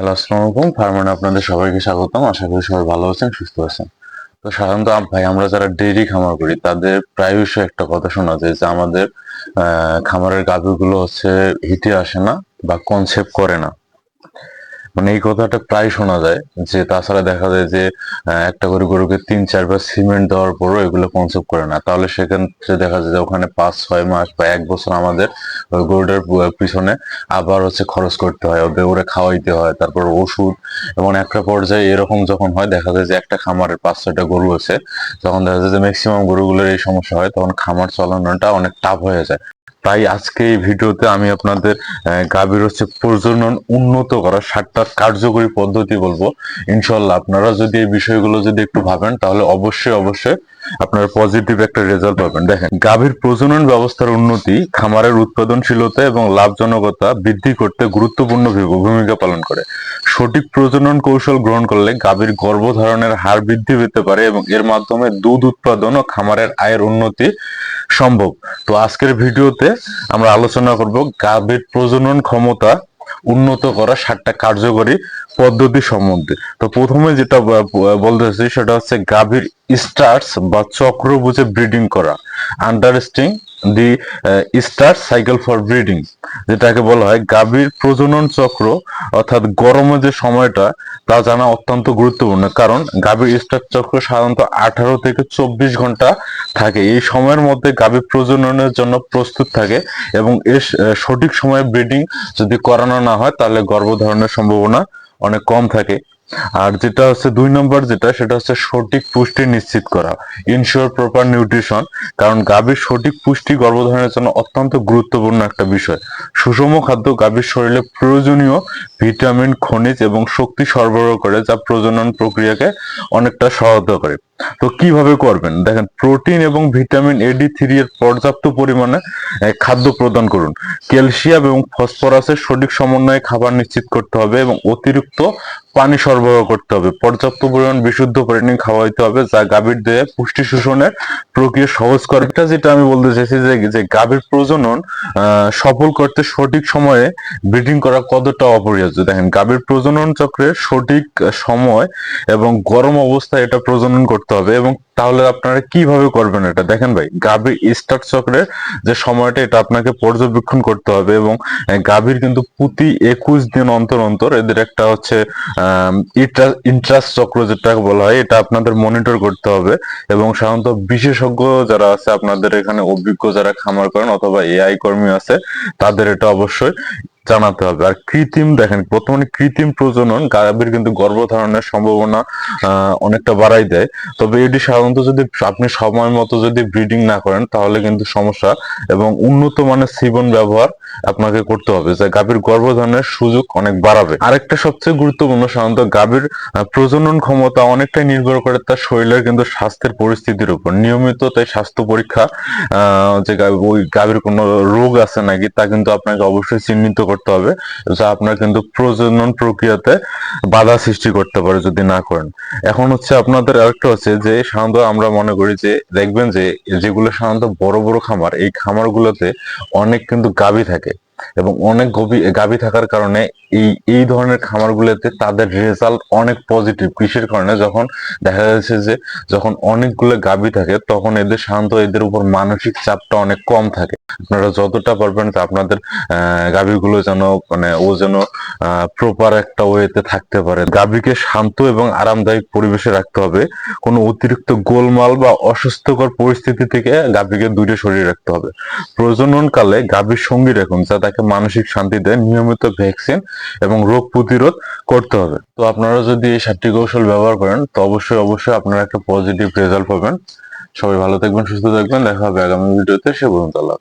Hello, আসসালামু আলাইকুম। ফার্মানে আপনাদের সবাইকে স্বাগতম। আশা করি সবাই ভালো আছেন, সুস্থ আছেন। তো সাধারণত ভাই, আমরা যারা ডেইরি খামার করি, তাদের প্রায়শই একটা কথা শোনা যায় যে আমাদের খামারের গাভীগুলো হচ্ছে হিটে আসে না বা কনসেপ্ট করে না। মানে এই কথাটা প্রায় শোনা যায় যে তাছাড়া দেখা যায় যে একটা করে গরুকে তিন চারবার সিমেন্ট দেওয়ার পরও এগুলো কনসেপ্ট করে না। তাহলে সেক্ষেত্রে দেখা যায় যে ওখানে পাঁচ, ছয় মাস বা এক বছর আমাদের ওই গরুটার পিছনে আবার হচ্ছে খরচ করতে হয়। ওদের ওরে খাওয়াইতে হয়, তারপর ওষুধ এবং একটা পর্যায়ে এরকম যখন হয়, দেখা যায় যে একটা খামারের পাঁচ, ছয়টা গরু আছে, তখন দেখা যায় যে ম্যাক্সিমাম গরুগুলোর এই সমস্যা হয়, তখন খামার চালানোটা অনেক টাফ হয়ে যায়। তাই আজকে এই ভিডিওতে আমি আপনাদের গাভীর হচ্ছে প্রজনন উন্নত করার সাতটা কার্যকরী পদ্ধতি বলব। ইনশাল্লাহ আপনারা যদি এই বিষয়গুলো যদি একটু ভাবেন, তাহলে অবশ্যই অবশ্যই আপনারা পজিটিভ একটা রেজাল্ট পাবেন। দেখেন, গাভীর প্রজনন ব্যবস্থার উন্নতি খামারের উৎপাদনশীলতা এবং লাভজনকতা বৃদ্ধি করতে গুরুত্বপূর্ণ ভূমিকা পালন করে। সঠিক প্রজনন কৌশল গ্রহণ করলে গাভীর গর্ভধারণের হার বৃদ্ধি পেতে পারে এবং এর মাধ্যমে দুধ উৎপাদন ও খামারের আয়ের উন্নতি সম্ভব। তো আজকের ভিডিওতে আমরা আলোচনা করব গাভীর প্রজনন ক্ষমতা উন্নত করা সাতটা কার্যকরী পদ্ধতি সম্বন্ধে। তো প্রথমে যেটা বলতেছি সেটা হচ্ছে গাভীর স্টার্স বা চক্র বুঝে ব্রিডিং করা understanding the star cycle for breeding যেটাকে বলা হয় গাভীর প্রজনন চক্র, অর্থাৎ গরমে যে সময়টা, তা জানা অত্যন্ত গুরুত্বপূর্ণ। কারণ গাভীর স্টার চক্র সাধারণত আঠারো থেকে চব্বিশ ঘণ্টা থাকে। এই সময়ের মধ্যে গাভী প্রজননের জন্য প্রস্তুত থাকে এবং এর সঠিক সময়ে ব্রিডিং যদি করানো না হয়, তাহলে গর্ভধারণের সম্ভাবনা অনেক কম থাকে। আর যেটা হচ্ছে দুই নম্বর যেটা, সেটা হচ্ছে সঠিক পুষ্টি নিশ্চিত করা। ইনশিওর প্রপার নিউট্রিশন কারণ গাভীর সঠিক পুষ্টি গর্ভধারণের জন্য অত্যন্ত গুরুত্বপূর্ণ একটা বিষয়। সুষম খাদ্য গাভীর শরীরে প্রয়োজনীয় ভিটামিন, খনিজ এবং শক্তি সরবরাহ করে, যা প্রজনন প্রক্রিয়াকে অনেকটা সহায়তা করে। তো কীভাবে করবেন? দেখেন, প্রোটিন এবং ভিটামিন এডি থ্রি এর পর্যাপ্ত পরিমাণে খাদ্য প্রদান করুন। ক্যালসিয়াম এবং ফসফরাসের সঠিক সমন্বয়ে খাবার নিশ্চিত করতে হবে এবং অতিরিক্ত পানি সরবরাহ করতে হবে। পর্যাপ্ত পরিমাণ বিশুদ্ধ পানি খাওয়াইতে হবে, যা গাভীর দেহে পুষ্টি শোষণের প্রক্রিয়া সহজ করে। এটা যেটা আমি বলতে চাইছি যে গাভীর প্রজনন সফল করতে সঠিক সময়ে ব্রিডিং করা কতটা অপরিহার্য? দেখেন, গাভীর প্রজনন চক্রের সঠিক সময় এবং গরম অবস্থায় এটা প্রজনন করতে হবে এবং তাহলে আপনারা কীভাবে করবেন এটা? দেখেন ভাই, গাভীর স্টার্ট চক্রের যে সময়টা, এটা আপনাকে পর্যবেক্ষণ করতে হবে এবং গাভীর কিন্তু প্রতি একুশ দিন অন্তর অন্তর এদের একটা হচ্ছে ইন্ট্রাস্ট চক্র যেটা বলা হয়, এটা আপনাদের মনিটর করতে হবে এবং সাধারণত বিশেষজ্ঞ যারা আছে, আপনাদের এখানে অভিজ্ঞ যারা খামার করেন অথবা এআই কর্মী আছে, তাদের এটা অবশ্যই জানাতে হবে। আর কৃত্রিম দেখেন, বর্তমানে কৃত্রিম প্রজনন গাভীর কিন্তু গর্ভধারণের সম্ভাবনা অনেকটা বাড়াই দেয়। তবে এটি সাধারণত যদি আপনি সময় মতো যদি ব্রিডিং না করেন, তাহলে কিন্তু সমস্যা এবং উন্নত মানের সিবন ব্যবহার আপনাকে করতে হবে, যা গাভীর গর্ভধারণের সুযোগ অনেক বাড়াবে। আরেকটা সবচেয়ে গুরুত্বপূর্ণ সাধারণত গাভীর প্রজনন ক্ষমতা অনেকটাই নির্ভর করে তার শরীরের কিন্তু স্বাস্থ্যের পরিস্থিতির উপর। নিয়মিত তাই স্বাস্থ্য পরীক্ষা যে ওই গাভীর কোনো রোগ আছে নাকি, তা কিন্তু আপনাকে অবশ্যই চিহ্নিত করতে হবে, যা আপনার কিন্তু প্রজনন প্রক্রিয়াতে বাধা সৃষ্টি করতে পারে যদি না করেন। এখন হচ্ছে আপনাদের আরেকটা হচ্ছে যে, সাধারণত আমরা মনে করি যে, দেখবেন যে, যেগুলো সাধারণত বড় বড় খামার, এই খামারগুলোতে অনেক কিন্তু গাভী থাকে। এবং অনেক গভী, গাভী থাকার কারণে এই এই ধরনের খামারগুলোতে তাদের রেজাল্ট অনেক পজিটিভ কিসের কারণে যখন দেখা যাচ্ছে যে যখন অনেকগুলো গাভী থাকে তখন এদের সাধারণত এদের উপর মানসিক চাপটা অনেক কম থাকে। আপনারা যতটা পারবেন আপনাদের গাভীগুলো যেন মানে ও যেন প্রপার একটা ওয়েতে থাকতে পারে। গাভীকে শান্ত এবং আরামদায়ক পরিবেশে রাখতে হবে। কোনো অতিরিক্ত গোলমাল বা অস্বাস্থ্যকর পরিস্থিতি থেকে গাভীকে দূরে সরিয়ে রাখতে হবে। প্রজননকালে গাভীর সঙ্গী রাখুন যা তাকে মানসিক শান্তি দেয়, নিয়মিত ভ্যাকসিন এবং রোগ প্রতিরোধ করতে হবে। তো আপনারা যদি এই সাতটি কৌশল ব্যবহার করেন, তো অবশ্যই অবশ্যই আপনারা একটা পজিটিভ রেজাল্ট পাবেন। সবাই ভালো থাকবেন, সুস্থ থাকবেন। দেখা হবে আগামী ভিডিওতে সে পর্যন্ত আল্লাহ।